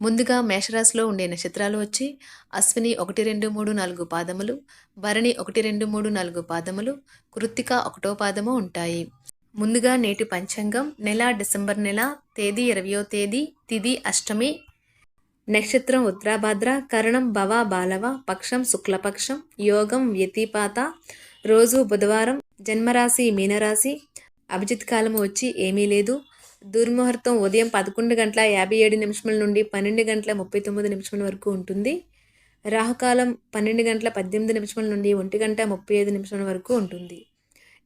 ముందుగా మేషరాశిలో ఉండే నక్షత్రాలు వచ్చి అశ్విని ఒకటి రెండు మూడు నాలుగు పాదములు భరణి ఒకటి రెండు మూడు నాలుగు పాదములు కృత్తిక ఒకటో పాదము ఉంటాయి. ముందుగా నేటి పంచాంగం నెల డిసెంబర్ నెల తేదీ ఇరవయో తేదీ తిది అష్టమి. నక్షత్రం ఉత్తరాభాద్ర కరణం భవ బాలవ పక్షం శుక్లపక్షం యోగం వ్యతిపాత. రోజు బుధవారం జన్మరాశి మీనరాశి. అభిజిత్ కాలము వచ్చి ఏమీ లేదు. దుర్ముహూర్తం ఉదయం పదకొండు గంటల యాభై ఏడు నిమిషముల నుండి పన్నెండు గంటల ముప్పై తొమ్మిది నిమిషముల వరకు ఉంటుంది. రాహుకాలం పన్నెండు గంటల పద్దెనిమిది నిమిషముల నుండి ఒంటి గంట ముప్పై ఐదు నిమిషముల వరకు ఉంటుంది.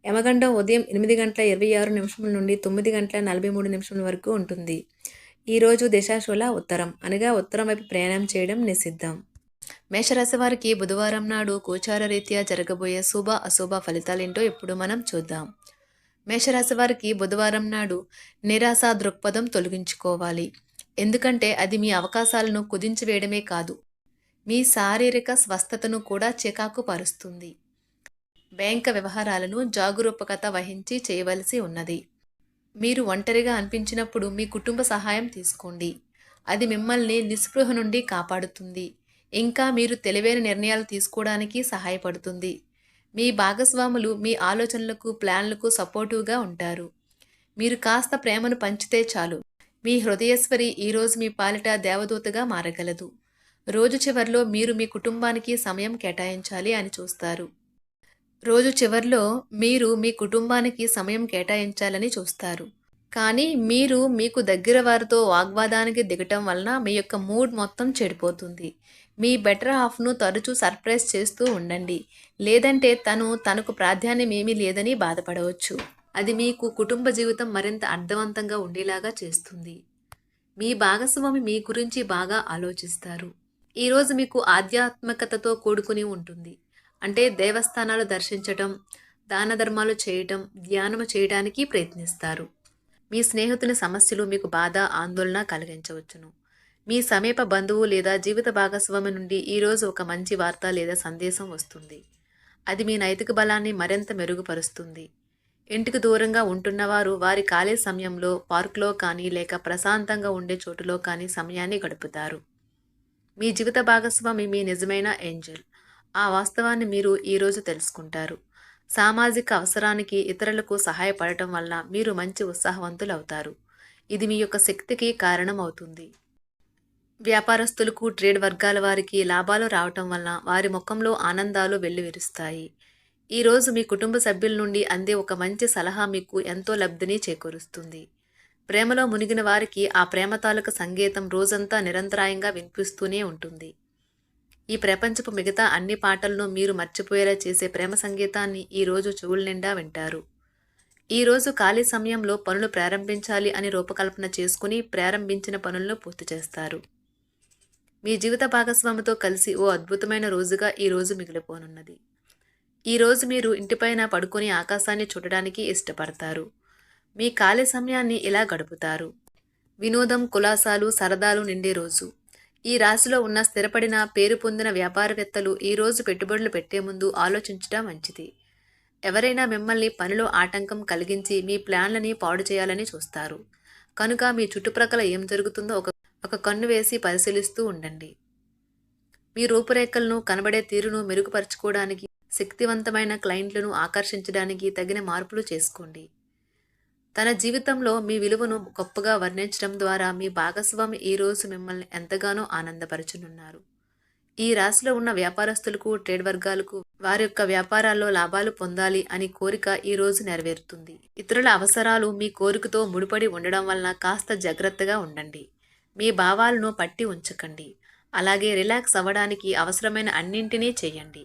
యమగండం ఉదయం ఎనిమిది గంటల ఇరవై ఆరు నిమిషముల నుండి తొమ్మిది గంటల నలభై మూడు నిమిషముల వరకు ఉంటుంది. ఈరోజు దిశాశూల ఉత్తరం అనగా ఉత్తరం వైపు ప్రయాణం చేయడం నిషిద్ధం. మేషరాశి వారికి బుధవారం నాడు గోచార రీత్యా జరగబోయే శుభ అశుభ ఫలితాలేంటో ఇప్పుడు మనం చూద్దాం. మేషరాశి వారికి బుధవారం నాడు నిరాశ దృక్పథం తొలగించుకోవాలి. ఎందుకంటే అది మీ అవకాశాలను కుదించివేయడమే కాదు మీ శారీరక స్వస్థతను కూడా చికాకు పరుస్తుంది. బ్యాంక్ వ్యవహారాలను జాగరూకత వహించి చేయవలసి ఉన్నది. మీరు ఒంటరిగా అనిపించినప్పుడు మీ కుటుంబ సహాయం తీసుకోండి. అది మిమ్మల్ని నిస్పృహ నుండి కాపాడుతుంది. ఇంకా మీరు తెలివైన నిర్ణయాలు తీసుకోవడానికి సహాయపడుతుంది. మీ భాగస్వాములు మీ ఆలోచనలకు ప్లాన్లకు సపోర్టివ్గా ఉంటారు. మీరు కాస్త ప్రేమను పంచితే చాలు. మీ హృదయేశ్వరి ఈరోజు మీ పాలిట దేవదూతగా మారగలదు. రోజు చివర్లో మీరు మీ కుటుంబానికి సమయం కేటాయించాలి అని చూస్తారు. రోజు చివర్లో మీరు మీ కుటుంబానికి సమయం కేటాయించాలని చూస్తారు. కానీ మీరు మీకు దగ్గర వారితో వాగ్వాదానికి దిగటం వలన మీ యొక్క మూడ్ మొత్తం చెడిపోతుంది. మీ బెటర్ హాఫ్ను తరచూ సర్ప్రైజ్ చేస్తూ ఉండండి. లేదంటే తను తనకు ప్రాధాన్యం ఏమీ లేదని బాధపడవచ్చు. అది మీకు కుటుంబ జీవితం మరింత అర్థవంతంగా ఉండేలాగా చేస్తుంది. మీ భాగస్వామి మీ గురించి బాగా ఆలోచిస్తారు. ఈరోజు మీకు ఆధ్యాత్మికతతో కూడుకుని ఉంటుంది. అంటే దేవస్థానాలు దర్శించటం దాన ధర్మాలు చేయటం ధ్యానం చేయడానికి ప్రయత్నిస్తారు. మీ స్నేహితుని సమస్యలు మీకు బాధ ఆందోళన కలిగించవచ్చును. మీ సమీప బంధువు లేదా జీవిత భాగస్వామి నుండి ఈరోజు ఒక మంచి వార్త లేదా సందేశం వస్తుంది. అది మీ నైతిక బలాన్ని మరింత మెరుగుపరుస్తుంది. ఇంటికి దూరంగా ఉంటున్నవారు వారి ఖాళీ సమయంలో పార్కులో కానీ లేక ప్రశాంతంగా ఉండే చోటులో కానీ సమయాన్ని గడుపుతారు. మీ జీవిత భాగస్వామి మీ నిజమైన ఏంజల్. ఆ వాస్తవాన్ని మీరు ఈరోజు తెలుసుకుంటారు. సామాజిక అవసరానికి ఇతరులకు సహాయపడటం వలన మీరు మంచి ఉత్సాహవంతులు అవుతారు ఇది మీ యొక్క శక్తికి కారణం అవుతుంది వ్యాపారస్తులకు ట్రేడ్ వర్గాల వారికి లాభాలు రావటం వలన వారి ముఖంలో ఆనందాలు వెల్లువిరుస్తాయి. ఈరోజు మీ కుటుంబ సభ్యుల నుండి అందే ఒక మంచి సలహా మీకు ఎంతో లబ్ధిని చేకూరుస్తుంది. ప్రేమలో మునిగిన వారికి ఆ ప్రేమ తాలూక సంగీతం రోజంతా నిరంతరాయంగా వినిపిస్తూనే ఉంటుంది. ఈ ప్రపంచపు మిగతా అన్ని పాటలను మీరు మర్చిపోయేలా చేసే ప్రేమ సంగీతాన్ని ఈరోజు చెవుల నిండా వింటారు. ఈరోజు ఖాళీ సమయంలో పనులు ప్రారంభించాలి అని రూపకల్పన చేసుకుని ప్రారంభించిన పనులను పూర్తి చేస్తారు. మీ జీవిత భాగస్వామితో కలిసి ఓ అద్భుతమైన రోజుగా ఈ రోజు మిగిలిపోనున్నది. ఈ రోజు మీరు ఇంటిపైన పడుకొని ఆకాశాన్ని చూడడానికి ఇష్టపడతారు. మీ ఖాళీ సమయాన్ని ఇలా గడుపుతారు. వినోదం కులాసాలు సరదాలు నిండే రోజు. ఈ రాశిలో ఉన్న స్థిరపడిన పేరు పొందిన వ్యాపారవేత్తలు ఈరోజు పెట్టుబడులు పెట్టే ముందు ఆలోచించడం మంచిది. ఎవరైనా మిమ్మల్ని పనిలో ఆటంకం కలిగించి మీ ప్లాన్లని పాడు చేయాలని చూస్తారు. కనుక మీ చుట్టుప్రక్కల ఏం జరుగుతుందో ఒక ఒక కన్ను వేసి పరిశీలిస్తూ ఉండండి. మీ రూపురేఖలను కనబడే తీరును మెరుగుపరచుకోవడానికి శక్తివంతమైన క్లయింట్లను ఆకర్షించడానికి తగిన మార్పులు చేసుకోండి. తన జీవితంలో మీ విలువను గొప్పగా వర్ణించడం ద్వారా మీ భాగస్వామి ఈరోజు మిమ్మల్ని ఎంతగానో ఆనందపరచనున్నారు. ఈ రాశిలో ఉన్న వ్యాపారస్తులకు ట్రేడ్ వర్గాలకు వారి యొక్క వ్యాపారాల్లో లాభాలు పొందాలి అని కోరిక ఈ రోజు నెరవేరుతుంది. ఇతరుల అవసరాలు మీ కోరికతో ముడిపడి ఉండడం వలన కాస్త జాగ్రత్తగా ఉండండి. మీ భావాలను పట్టి ఉంచకండి. అలాగే రిలాక్స్ అవ్వడానికి అవసరమైన అన్నింటినీ చేయండి.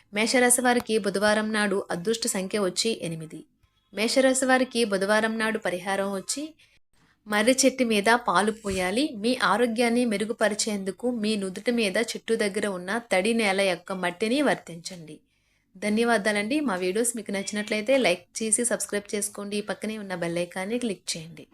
మేషరాశి వారికి బుధవారం నాడు అదృష్ట సంఖ్య వచ్చి ఎనిమిది. మేషరాశి వారికి బుధవారం నాడు పరిహారం వచ్చి మర్రి చెట్టు మీద పాలు పోయాలి. మీ ఆరోగ్యాన్ని మెరుగుపరిచేందుకు మీ నుదుటి మీద చెట్టు దగ్గర ఉన్న తడి నేల యొక్క మట్టిని వర్తించండి. ధన్యవాదాలండి. మా వీడియోస్ మీకు నచ్చినట్లయితే లైక్ చేసి సబ్స్క్రైబ్ చేసుకోండి. పక్కనే ఉన్న బెల్ ఐకాన్ని క్లిక్ చేయండి.